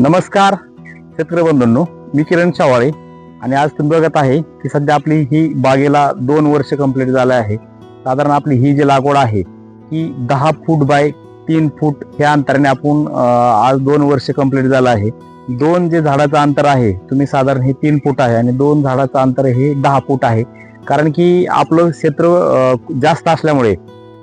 नमस्कार शेतकरी बंधूंनो मी किरण शावाळे आणि आज तुम्ही बघत आहे की सध्या आपली ही बागेला दोन वर्ष कंप्लीट झालं आहे. साधारण आपली ही जी लागवड आहे ही दहा फूट बाय तीन फूट ह्या अंतराने आपण आज दोन वर्ष कंप्लीट झालं आहे. दोन जे झाडाचं अंतर आहे तुम्ही साधारण हे तीन फूट आहे आणि दोन झाडाचं अंतर हे दहा फूट आहे. कारण की आपलं क्षेत्र जास्त असल्यामुळे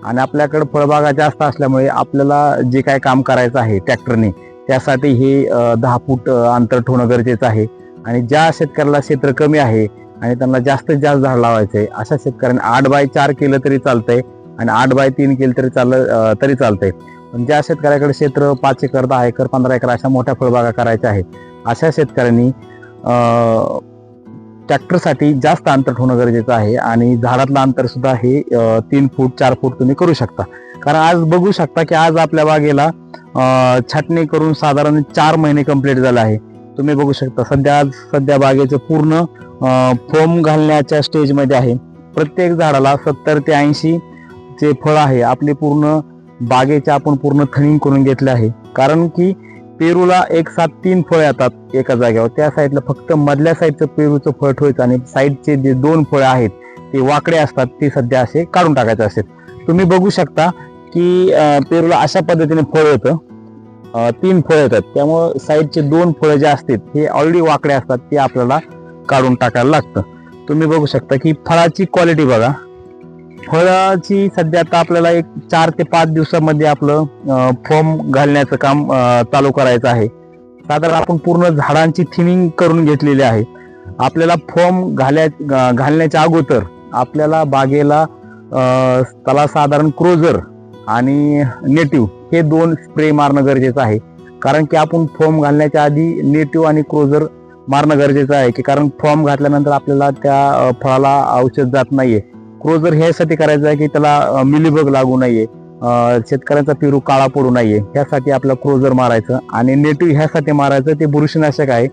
आणि आपल्याकडे फळबागा जास्त असल्यामुळे आपल्याला जे काय काम करायचं आहे ट्रॅक्टरने त्यासाठी हे दहा फूट अंतर ठेवणं गरजेचं आहे. आणि ज्या शेतकऱ्याला क्षेत्र कमी आहे आणि त्यांना जास्तीत जास्त झाड लावायचं आहे अशा शेतकऱ्यांनी आठ बाय चार केलं तरी चालतंय आणि आठ बाय तीन केलं तरी चाल तरी चालतंय. पण ज्या शेतकऱ्याकडे क्षेत्र पाच एकर दहा एकर पंधरा एकर अशा मोठ्या फळबागा करायच्या आहेत अशा शेतकऱ्यांनी ट्रॅक्टरसाठी जास्त अंतर ठेवणं गरजेचं आहे आणि झाडातलं अंतर सुद्धा हे तीन फूट चार फूट तुम्ही करू शकता. कारण आज बघू शकता की आज आपल्या बागेला छाटणी करून साधारण चार महिने कंप्लीट झाले आहे. तुम्ही बघू शकता सध्या आज सध्या बागेचं पूर्ण फोम घालण्याच्या स्टेजमध्ये आहे. प्रत्येक झाडाला सत्तर ते ऐंशी जे फळ आहे. आपले पूर्ण बागेचे आपण पूर्ण थनिंग करून घेतले आहे. कारण की पेरूला एक सात तीन फळ येतात एका जागेवर. त्या साईडला फक्त मधल्या साईडचं पेरूचं फळ ठेवायचं आणि साईडचे जे दोन फळं आहेत ते वाकडे असतात ते सध्या असे काढून टाकायचे असतात. तुम्ही बघू शकता की पेरूला अशा पद्धतीने फळ येतं. तीन फळ येतात. त्यामुळं साईडचे दोन फळं जे असतात हे ऑलरेडी वाकडे असतात ते आपल्याला काढून टाकायला लागतं. तुम्ही बघू शकता की फळाची क्वालिटी बघा. फळाची सध्या आता आपल्याला एक चार ते पाच दिवसामध्ये आपलं फॉर्म घालण्याचं काम चालू करायचं आहे. साधारण आपण पूर्ण झाडांची थिनिंग करून घेतलेली आहे. आपल्याला फॉर्म घाल्या घालण्याच्या अगोदर आपल्याला बागेला त्याला साधारण क्रोजर आणि नेटिव्ह हे दोन स्प्रे मारणं गरजेचं आहे. कारण की आपण फॉर्म घालण्याच्या आधी नेटिव्ह आणि क्रोजर मारणं गरजेचं आहे की कारण फॉर्म घातल्यानंतर आपल्याला त्या फळाला औषध जात नाहीये. क्रोजर ह्यासाठी करायचं आहे की त्याला मिलीबग लागू नाहीये. शेतकऱ्यांचा पेरू काळा पडू नाहीये. ह्यासाठी आपलं क्रोजर मारायचं आणि नेटिव्ह ह्यासाठी मारायचं ते बुरशीनाशक आहे.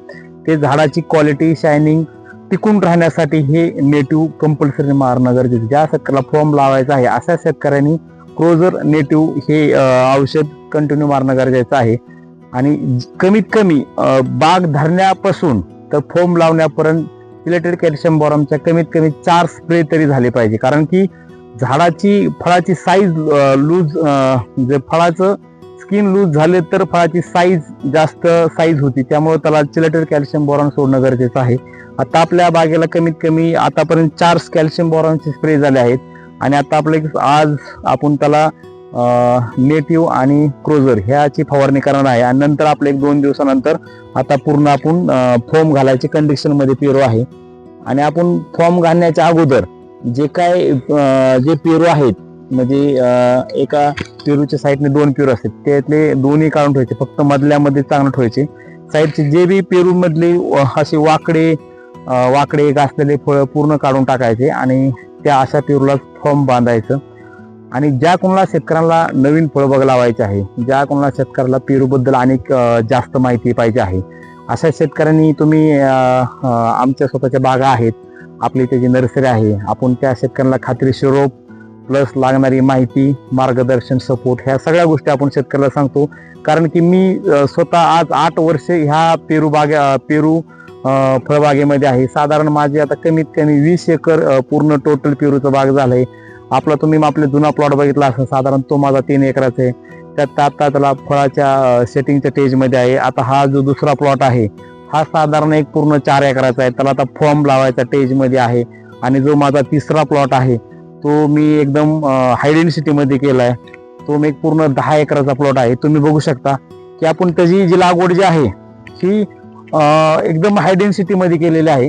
ते झाडाची क्वालिटी शायनिंग टिकून राहण्यासाठी हे नेटिव्ह कंपल्सरी मारणं गरजेचं ज्या शेतकऱ्याला फॉर्म लावायचा आहे अशा शेतकऱ्यांनी क्रोजर नेटिव्ह हे औषध कंटिन्यू मारणं गरजेचं आहे. आणि कमीत कमी बाग धरण्यापासून तर फोम लावण्यापर्यंत सिलेटेड कॅल्शियम बॉरमच्या कमीत कमी चार स्प्रे तरी झाले पाहिजे. कारण की झाडाची फळाची साईज लूज जे फळाचं स्किन लूज झाले तर फळाची साईज जास्त साईज होती. त्यामुळे त्याला चिलेटेड कॅल्शियम बॉरॉन सोडणं गरजेचं आहे. आता आपल्या बागेला कमीत कमी आतापर्यंत चार कॅल्शियम बॉरॉनचे स्प्रे झाले आहेत. आणि आता आपले आज आपण त्याला नेटिव्ह आणि क्रोजर ह्याची फवारणी करणार आहे. आणि नंतर आपलं एक दोन दिवसानंतर आता पूर्ण आपण फॉर्म घालायची कंडिशनमध्ये पेरू आहे. आणि आपण फॉर्म घालण्याच्या अगोदर जे काय जे पेरू आहेत म्हणजे एका पेरूच्या साईडने दोन पेरू असतात त्यातले दोन्ही काढून ठेवायचे फक्त मधल्यामध्ये चांगलं ठेवायचे. साईडचे जे बी पेरूमधले असे वाकडे वाकडे एक असलेले पूर्ण काढून टाकायचे आणि त्या अशा पेरूला फॉर्म बांधायचं. आणि ज्या कोणाला शेतकऱ्यांना नवीन फळबाग लावायचे आहे ज्या कोणाला शेतकऱ्याला पेरूबद्दल अनेक जास्त माहिती पाहिजे आहे अशा शेतकऱ्यांनी तुम्ही आमच्या स्वतःच्या बागा आहेत आपली त्याची नर्सरी आहे आपण त्या शेतकऱ्यांना खात्रीशीर रोप प्लस लागणारी माहिती मार्गदर्शन सपोर्ट ह्या सगळ्या गोष्टी आपण शेतकऱ्याला सांगतो. कारण की मी स्वतः आज आठ वर्षे ह्या पेरू बागे पेरू फळबागेमध्ये आहे. साधारण माझी आता कमीत कमी वीस एकर पूर्ण टोटल पेरूचा बाग झालाय. आपला तुम्ही आपले जुना प्लॉट बघितला असेल साधारण तो माझा तीन एकराचा आहे. त्यात आता त्याला फळाच्या सेटिंगच्या स्टेजमध्ये आहे. आता हा जो दुसरा प्लॉट आहे हा साधारण एक पूर्ण चार एकराचा आहे. त्याला आता फॉर्म लावायचा स्टेजमध्ये आहे. आणि जो माझा तिसरा प्लॉट आहे तो मी एकदम हायडेन्सिटीमध्ये केला आहे तो मी एक पूर्ण दहा एकराचा प्लॉट आहे. तुम्ही बघू शकता की आपण त्याची जी लागवड जी आहे ही एकदम हाय डेन्सिटीमध्ये केलेली आहे.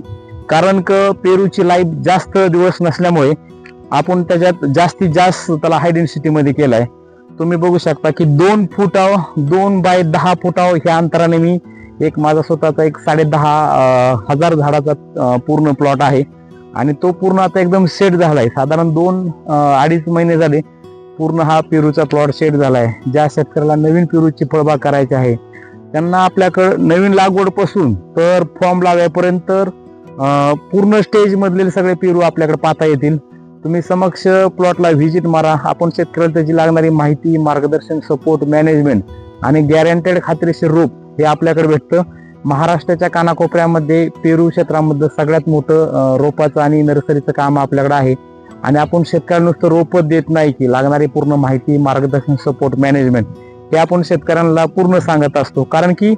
कारण क पेरूची लाईफ जास्त दिवस नसल्यामुळे आपण त्याच्यात जास्तीत जास्त त्याला हाय केला आहे तुम्ही बघू शकता की दोन फुटाव दोन बाय दहा फुटाव ह्या अंतराने मी एक माझा स्वतःचा एक साडे दहा हजार झाडाचा पूर्ण प्लॉट आहे. आणि तो पूर्ण आता एकदम सेट झाला आहे साधारण दोन अडीच महिने झाले पूर्ण हा पेरूचा प्लॉट सेट आहे ज्या शेतकऱ्याला नवीन पेरूची फळबाग करायची आहे त्यांना आपल्याकडं नवीन लागवडपासून तर फॉर्म लावल्यापर्यंत तर पूर्ण स्टेजमधले सगळे पेरू आपल्याकडे पाहता येतील. तुम्ही समक्ष प्लॉटला व्हिजिट मारा. आपण शेतकऱ्याला त्याची लागणारी माहिती मार्गदर्शन सपोर्ट मॅनेजमेंट आणि गॅरंटेड खात्रीशीर रूप हे आपल्याकडे भेटतं. महाराष्ट्राच्या कानाकोपऱ्यामध्ये पेरू क्षेत्रामध्ये सगळ्यात मोठं रोपाचं आणि नर्सरीचं काम आपल्याकडे आहे. आणि आपण शेतकऱ्यांना नुसतं रोपं देत नाही की लागणारी पूर्ण माहिती मार्गदर्शन सपोर्ट मॅनेजमेंट हे आपण शेतकऱ्यांना पूर्ण सांगत असतो. कारण की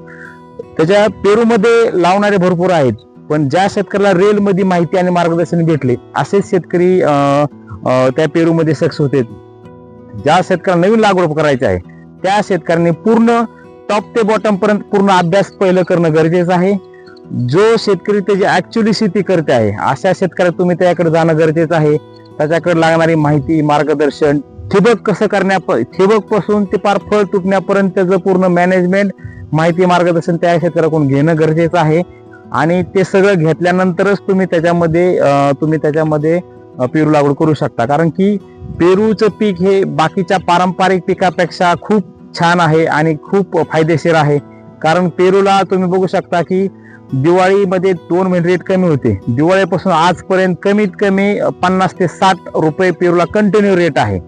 त्याच्या पेरूमध्ये लावणारे भरपूर आहेत. पण ज्या शेतकऱ्याला रेलमध्ये माहिती आणि मार्गदर्शन भेटले असेच शेतकरी त्या पेरूमध्ये सक्सेस होते. ज्या शेतकऱ्याला नवीन लागवड करायची आहे त्या शेतकऱ्यांनी पूर्ण टॉप ते बॉटम पर्यंत पूर्ण अभ्यास पहिलं करणं गरजेचं आहे. जो शेतकरी त्याची ऍक्च्युली शेती करते आहे अशा शेतकऱ्या तुम्ही त्याकडे जाणं गरजेचं आहे. त्याच्याकडे लागणारी माहिती मार्गदर्शन ठिबक कसं करण्या ठिबकपासून ते पार फळ तुटण्यापर्यंत त्याचं पूर्ण मॅनेजमेंट माहिती मार्गदर्शन त्या क्षेत्राकडून घेणं गरजेचं आहे. आणि ते सगळं घेतल्यानंतरच तुम्ही त्याच्यामध्ये तुम्ही त्याच्यामध्ये पेरू लागवड करू शकता. कारण की पेरूचं पीक हे बाकीच्या पारंपरिक पिकापेक्षा खूप छान आहे आणि खूप फायदेशीर आहे. कारण पेरूला तुम्ही बघू शकता की दिवाळीमध्ये दोन महिने रेट कमी होते. दिवाळीपासून आजपर्यंत कमीत कमी पन्नास ते साठ रुपये पेरूला कंटिन्यू रेट आहे.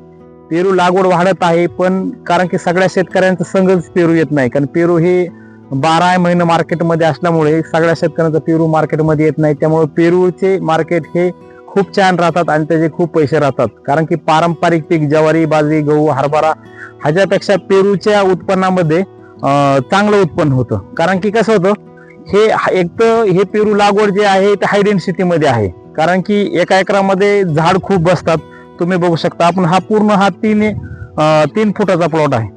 पेरू लागवड वाढत आहे पण कारण की सगळ्या शेतकऱ्यांचं संघच पेरू येत नाही. कारण पेरू हे बारा महिने मार्केटमध्ये असल्यामुळे सगळ्या शेतकऱ्यांचं पेरू मार्केटमध्ये येत नाही. त्यामुळे पेरूचे मार्केट हे खूप छान राहतात आणि त्याचे खूप पैसे राहतात. कारण की पारंपरिक पीक ज्वारी बाजरी गहू हरभरा ह्याच्यापेक्षा पेरूच्या उत्पन्नामध्ये चांगलं उत्पन्न होतं. कारण की कसं होतं हे एक तर हे पेरू लागवड जे आहे ते हाय शेतीमध्ये आहे. कारण की एका एकरामध्ये झाड खूप बसतात. तुम्ही बघू शकता आपण हा पूर्ण हा तीन तीन फुटाचा प्लॉट आहे.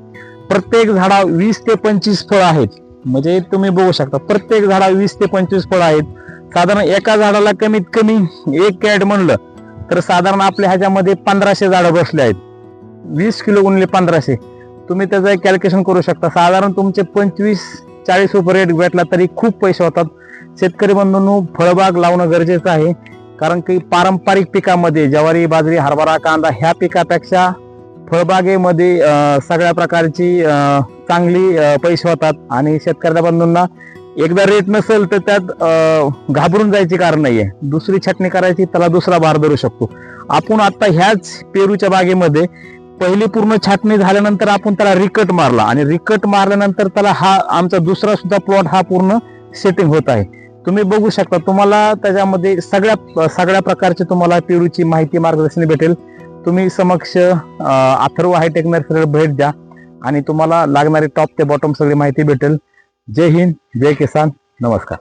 प्रत्येक झाडा वीस ते पंचवीस फळ आहेत. म्हणजे तुम्ही बघू शकता प्रत्येक झाडा वीस ते पंचवीस फळ आहेत. साधारण एका झाडाला कमीत कमी एक कॅट म्हणलं तर साधारण आपल्या ह्याच्यामध्ये पंधराशे झाडं बसले आहेत. वीस किलो गुणले पंधराशे. तुम्ही त्याचं कॅल्क्युलेशन करू शकता साधारण तुमचे पंचवीस चाळीस रुपये रेट भेटला तरी खूप पैसे होतात. शेतकरी बंधूंनो फळबाग लावणं गरजेचं आहे. कारण की पारंपरिक पिकामध्ये ज्वारी बाजरी हरभरा कांदा ह्या पिकापेक्षा फळबागेमध्ये सगळ्या प्रकारची चांगली पैसे होतात. आणि शेतकऱ्या बंधूंना एकदा रेट नसेल तर त्यात घाबरून जायची कारण नाही आहे दुसरी छटणी करायची त्याला दुसरा भार धरू शकतो. आपण आता ह्याच पेरूच्या बागेमध्ये पहिली पूर्ण छाटणी झाल्यानंतर आपण त्याला रिकट मारला. आणि रिकट मारल्यानंतर त्याला हा आमचा दुसरा सुद्धा प्लॉट हा पूर्ण सेटिंग होत आहे. तुम्ही बघू शकता तुम्हाला त्याच्यामध्ये सगळ्या सगळ्या प्रकारची तुम्हाला पेरूची माहिती मार्गदर्शन भेटेल. तुम्ही समक्ष अथर्व हायटेक नर्सरीला भेट द्या आणि तुम्हाला लागणारी टॉप ते बॉटम सगळी माहिती भेटेल. जय हिंद जय किसान. नमस्कार.